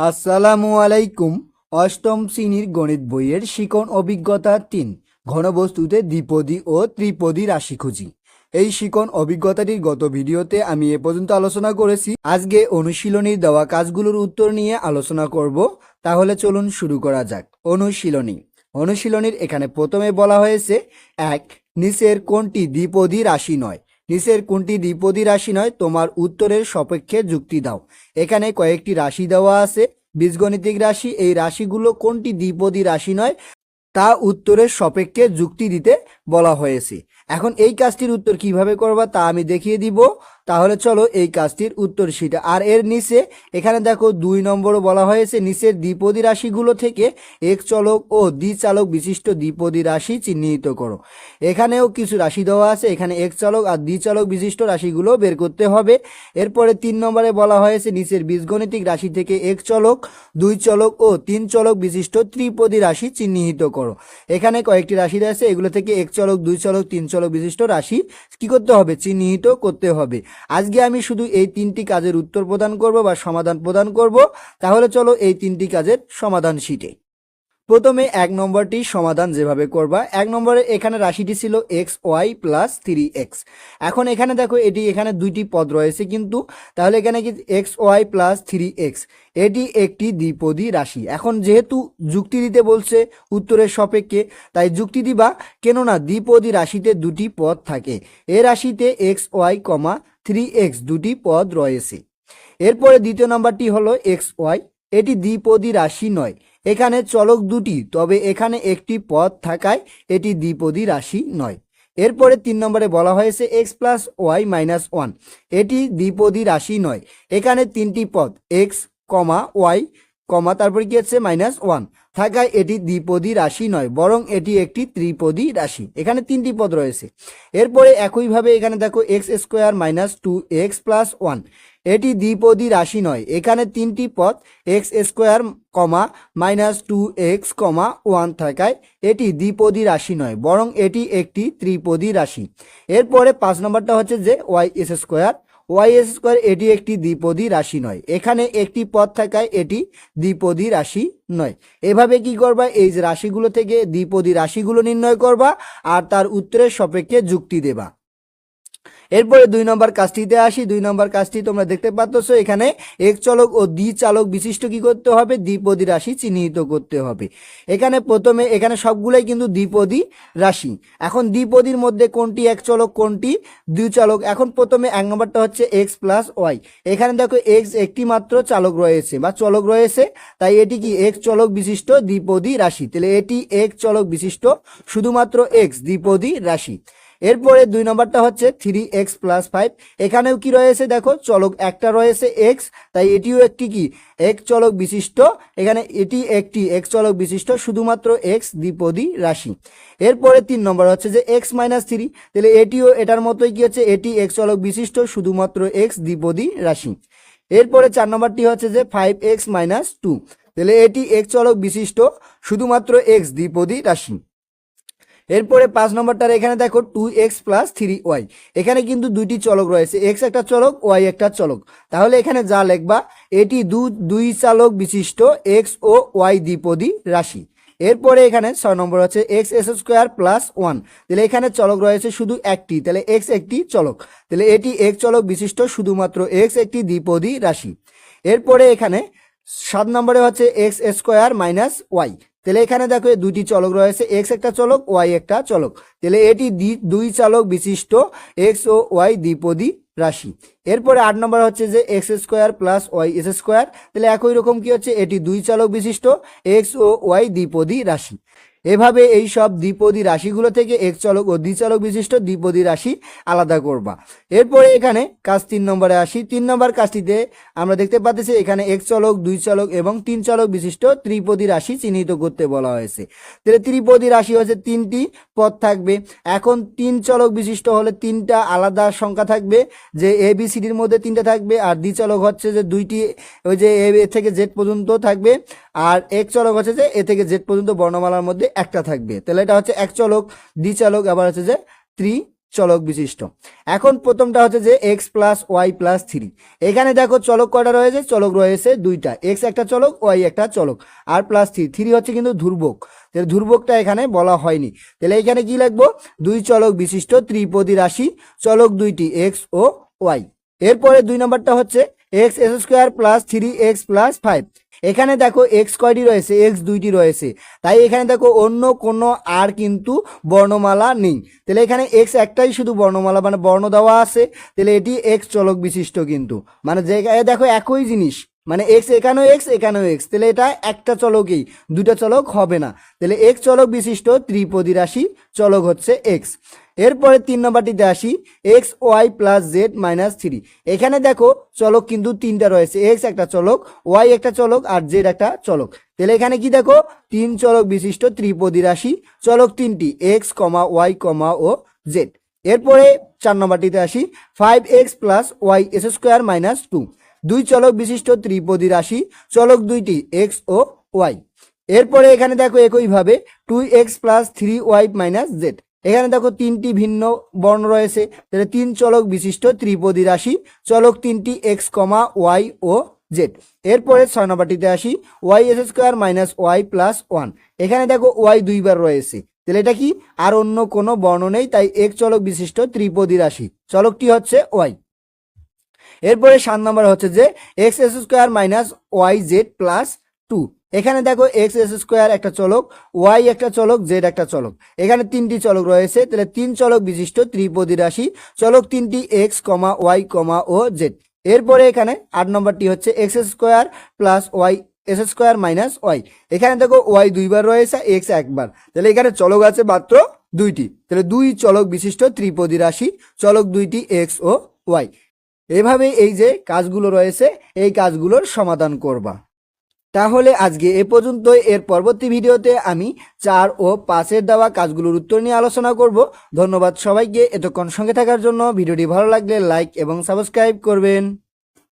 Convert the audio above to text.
আসসালামু আলাইকুম, অষ্টম শ্রেণির গণিত বইয়ের শিকন অভিজ্ঞতা তিন, ঘনবস্তুতে দ্বিপদী ও ত্রিপদী রাশি খুঁজি। এই শিকন অভিজ্ঞতাটির গত ভিডিওতে আমি এ পর্যন্ত আলোচনা করেছি। আজকে অনুশীলনীর দেওয়া কাজগুলোর উত্তর নিয়ে আলোচনা করব। তাহলে চলুন শুরু করা যাক। অনুশীলনী। অনুশীলনীর এখানে প্রথমে বলা হয়েছে, এক, নিচের কোনটি দ্বিপদী রাশি নয়? নিচের কোনটি দ্বিপদী রাশি নয়, তোমার উত্তরের সপেক্ষে যুক্তি দাও। এখানে কয়েকটি রাশি দেওয়া আছে। বীজগণিতিক রাশি, এই রাশিগুলো কোনটি দ্বিপদী রাশি নয়, তা উত্তরের সপেক্ষে যুক্তি দিতে বলা হয়েছে। এখন এই কাজটির উত্তর কীভাবে করবা তা আমি দেখিয়ে দিব। তাহলে চলো এই কাজটির উত্তর সেটা। আর এর নিচে, এখানে দেখো দুই নম্বরও বলা হয়েছে, নিচের দ্বিপদী রাশিগুলো থেকে এক চলক ও দ্বিচালক বিশিষ্ট দ্বিপদী রাশি চিহ্নিত করো। এখানেও কিছু রাশি দেওয়া আছে, এখানে এক চালক আর দ্বিচালক বিশিষ্ট রাশিগুলো বের করতে হবে। এরপরে তিন নম্বরে বলা হয়েছে, নিচের বীজগণিতিক রাশি থেকে এক চলক, দুই চলক ও তিন চলক বিশিষ্ট ত্রিপদী রাশি চিহ্নিত করো। এখানে কয়েকটি রাশি আছে এগুলো থেকে এক চলক, দুই চলক, তিন চলক বিশিষ্ট রাশি, কি করতে হবে? চিহ্নিত করতে হবে। আজকে আমি শুধু এই তিনটি কাজের উত্তর প্রদান করব বা সমাধান প্রদান করব। তাহলে চলো এই তিনটি কাজের সমাধান শিটে প্রথমে এক নম্বরটি সমাধান যেভাবে করবা, এক নম্বরে এখানে রাশিটি ছিল x y plus three x. এখন এখানে দেখো এটি এখানে দুইটি পদ রয়েছে কিন্তু, তাহলে এখানে কি x y plus three x? এটি একটি দ্বিপদী রাশি। এখন যেহেতু যুক্তি দিতে বলছে উত্তরের সপেক্ষে, তাই যুক্তি দিবা, কেননা দ্বিপদী রাশিতে দুটি পদ থাকে। এ রাশিতে x y comma three x দুটি পদ রয়েছে। এরপরে দ্বিতীয় নাম্বারটি হলো এক্স ওয়াই। এটি দ্বিপদী রাশি নয়। এখানে চলক দুটি, তবে এখানে একটি পদ থাকায় এটি দ্বিপদী রাশি নয়। এরপরে তিন নম্বরে বলা হয়েছে x plus y minus one এটি দ্বিপদী রাশি নয়। এখানে তিনটি পদ এক্স কমা ওয়াই কমা, তারপরে কি হচ্ছে? মাইনাস ওয়ান থাকায় এটি দ্বিপদী রাশি নয়, বরং এটি একটি ত্রিপদী রাশি। এখানে তিনটি পদ রয়েছে। এরপরে একইভাবে এখানে দেখো x square minus two x plus one এটি দ্বিপদী রাশি নয়। এখানে তিনটি পদ x square comma minus two x comma one থাকায় এটি দ্বিপদী রাশি নয়, বরং এটি একটি ত্রিপদী রাশি। এরপরে পাঁচ নম্বরটা হচ্ছে যে y s square y s square এটি একটি দ্বিপদী রাশি নয়। এখানে একটি পদ থাকায় এটি দ্বিপদী রাশি নয়। এভাবে কি করবা? এই যে রাশিগুলো থেকে দ্বিপদী রাশিগুলো নির্ণয় করবা আর তার উত্তরের সাপেক্ষে যুক্তি দেবা। এরপরে দুই নম্বর কাজটিতে আসি। দুই নম্বর কাজটি তোমরা দেখতে পাচ্ছ। এখানে এক চলক ও দ্বি চালক বিশিষ্ট কি করতে হবে? দ্বিপদী রাশি চিহ্নিত করতে হবে। এখানে প্রথমে, এখানে সবগুলাই কিন্তু দ্বিপদী রাশি। এখন দ্বিপদীর মধ্যে কোনটি এক চলক, কোনটি দুই চালক? এখন প্রথমে এক নম্বরটা হচ্ছে এক্স প্লাস ওয়াই এখানে দেখো এক্স একটি মাত্র চালক রয়েছে বা চলক রয়েছে। তাই এটি কি এক চলক বিশিষ্ট দ্বিপদী রাশি? তাহলে এটি এক চলক বিশিষ্ট শুধুমাত্র এক্স দ্বিপদী রাশি। এরপরে দুই নম্বরটা হচ্ছে থ্রি এক্স প্লাস ফাইভ এখানেও কি রয়েছে দেখো? চলক একটা রয়েছে এক্স তাই এটিও একটি কি? এক চলক বিশিষ্ট। এখানে এটি একটি, এক চলক বিশিষ্ট, শুধুমাত্র এক্স দ্বিপদী রাশি। এরপরে তিন নম্বর হচ্ছে যে এক্স মাইনাস থ্রি তাহলে এটিও এটার মতোই কি হচ্ছে? এটি এক চলক বিশিষ্ট, শুধুমাত্র এক্স দ্বিপদী রাশি। এরপরে চার নম্বরটি হচ্ছে যে ফাইভ এক্স মাইনাস টু তাহলে এটি এক চলক বিশিষ্ট, শুধুমাত্র এক্স দ্বিপদী রাশি। এরপরে পাঁচ নম্বরটার এখানে দেখো two x plus three y এখানে কিন্তু দুইটি চলক রয়েছে এক্স একটা চলক ওয়াই একটা চলক। তাহলে এখানে যা লেখবা, এটি দু, দুই চালক বিশিষ্ট এক্স ও ওয়াই দ্বিপদী রাশি। এরপরে এখানে ছয় নম্বর হচ্ছে x s square plus one তাহলে এখানে চলক রয়েছে শুধু একটি, তাহলে এক্স একটি চলক। তাহলে এটি এক চলক বিশিষ্ট শুধুমাত্র এক্স একটি দ্বিপদী রাশি। এরপরে এখানে সাত নম্বরে হচ্ছে এক্স স্কোয়ার মাইনাস ওয়াই তাহলে এখানে দেখো দুইটি চলক রয়েছে এক্স একটা চলক ওয়াই একটা চলক। তাহলে এটি দুই চালক বিশিষ্ট এক্স ও ওয়াই দ্বিপদী রাশি। এরপরে আট নম্বর হচ্ছে যে x square plus y s square. তাহলে একই রকম কি হচ্ছে? এটি দুই চালক বিশিষ্ট, এক্স ও ওয়াই দ্বিপদী রাশি। এভাবে এই সব দ্বিপদী রাশিগুলো থেকে এক চলক ও দ্বিচালক বিশিষ্ট দ্বিপদী রাশি আলাদা করবা। এরপরে এখানে কাজ তিন নম্বরে আসি। তিন নম্বর কাজটিতে আমরা দেখতে পাচ্ছি এখানে এক চলক, দুই চলক এবং তিন চলক বিশিষ্ট ত্রিপদী রাশি চিহ্নিত করতে বলা হয়েছে। তাহলে ত্রিপদী রাশি হচ্ছে তিনটি পদ থাকবে। এখন তিন চলক বিশিষ্ট হলে তিনটা আলাদা সংখ্যা থাকবে। যে এ বি সিডির মধ্যে তিনটা থাকবে, আর দ্বি চলক হচ্ছে যে দুইটি, ওই যে এ থেকে জেড পর্যন্ত থাকবে, আর এক চলক হচ্ছে যে এ থেকে জেড পর্যন্ত বর্ণমালার মধ্যে একটা থাকবে। তাহলে এটা হচ্ছে এক চলক দ্বি চলক, আবার হচ্ছে যে ত্রি চলক বিশিষ্ট। এখন প্রথমটা হচ্ছে যে x plus y plus three এখানে দেখো চলক কটা রয়েছে? চলক রয়েছে দুইটা। এক্স একটা চলক ওয়াই একটা চলক। আর প্লাস থ্রি থ্রি হচ্ছে কিন্তু ধ্রুবক। তাহলে ধ্রুবকটা এখানে বলা হয়নি। তাহলে এখানে কি লিখব? দুই চলক বিশিষ্ট ত্রিপদী রাশি, চলক দুইটি এক্স ও ওয়াই এরপরে দুই নম্বরটা হচ্ছে x s square plus three x plus five এখানে দেখো এক্স কয়টি রয়েছে? এক্স দুইটি রয়েছে। তাই এখানে দেখো অন্য কোনো আর কিন্তু বর্ণমালা নেই। তাহলে এখানে এক্স একটাই শুধু বর্ণমালা মানে বর্ণ দেওয়া আছে। তাহলে এটি এক্স চলক বিশিষ্ট কিন্তু। মানে যে দেখো একই জিনিস। মানে এক্স এখানেও এক্স এখানেও এক্স তাহলে এটা একটা চলকই। দুটো চলক হবে না। তাহলে এক্স চলক বিশিষ্ট ত্রিপদী রাশি চলক হচ্ছে এক্স এরপরে তিন নম্বরটিতে আসি x y plus z minus three এখানে দেখো চলক কিন্তু তিনটা রয়েছে এক্স একটা চলক ওয়াই একটা চলক আর জেড একটা চলক। তাহলে এখানে কি দেখো, তিন চলক বিশিষ্ট ত্রিপদী রাশি, চলক তিনটি এক্স কমা ওয়াই কমা ও জেড এরপরে চার নম্বরটিতে আসি five x plus y s square minus two দুই চলক বিশিষ্ট ত্রিপদী রাশি, চলক দুইটি এক্স ও ওয়াই এরপরে এখানে দেখো একইভাবে two x plus three y minus z এখানে দেখো তিনটি ভিন্ন বর্ণ রয়েছে। তাহলে তিন চলক বিশিষ্ট ত্রিপদী রাশি, চলক তিনটি এক্স কমা ওয়াই ও জেড এরপরে ছয় নম্বরটিতে আসি y s square minus y plus one এখানে দেখো ওয়াই দুইবার রয়েছে। তাহলে এটা কি? আর অন্য কোনো বর্ণ নেই, তাই এক চলক বিশিষ্ট ত্রিপদী রাশি। চলকটি হচ্ছে ওয়াই এরপরে সাত নম্বর হচ্ছে যে x s square minus y z plus two এখানে দেখো এক্স এস স্কোয়ার একটা চলক ওয়াই একটা চলক জেড একটা চলক। এখানে তিনটি চলক রয়েছে, তাহলে তিন চলক বিশিষ্ট ত্রিপদী রাশি, চলক তিনটি এক্স কমা ওয়াই কমা ও জেড এরপরে এখানে আট নম্বরটি হচ্ছে x square plus y s square minus y এখানে দেখো ওয়াই দুইবার রয়েছে এক্স একবার। তাহলে এখানে চলক আছে মাত্র দুইটি। তাহলে দুই চলক বিশিষ্ট ত্রিপদী রাশি, চলক দুইটি এক্স ও ওয়াই এভাবে এই যে কাজগুলো রয়েছে, এই কাজগুলোর সমাধান করবা। তাহলে আজকে এ পর্যন্ত এর পরবর্তী ভিডিওতে আমি চার ও পাঁচের দেওয়া কাজগুলোর উত্তর নিয়ে আলোচনা করব। ধন্যবাদ সবাইকে। এতক্ষণ সঙ্গে থাকার জন্য ভিডিওটি ভালো লাগলে লাইক এবং সাবস্ক্রাইব করবেন।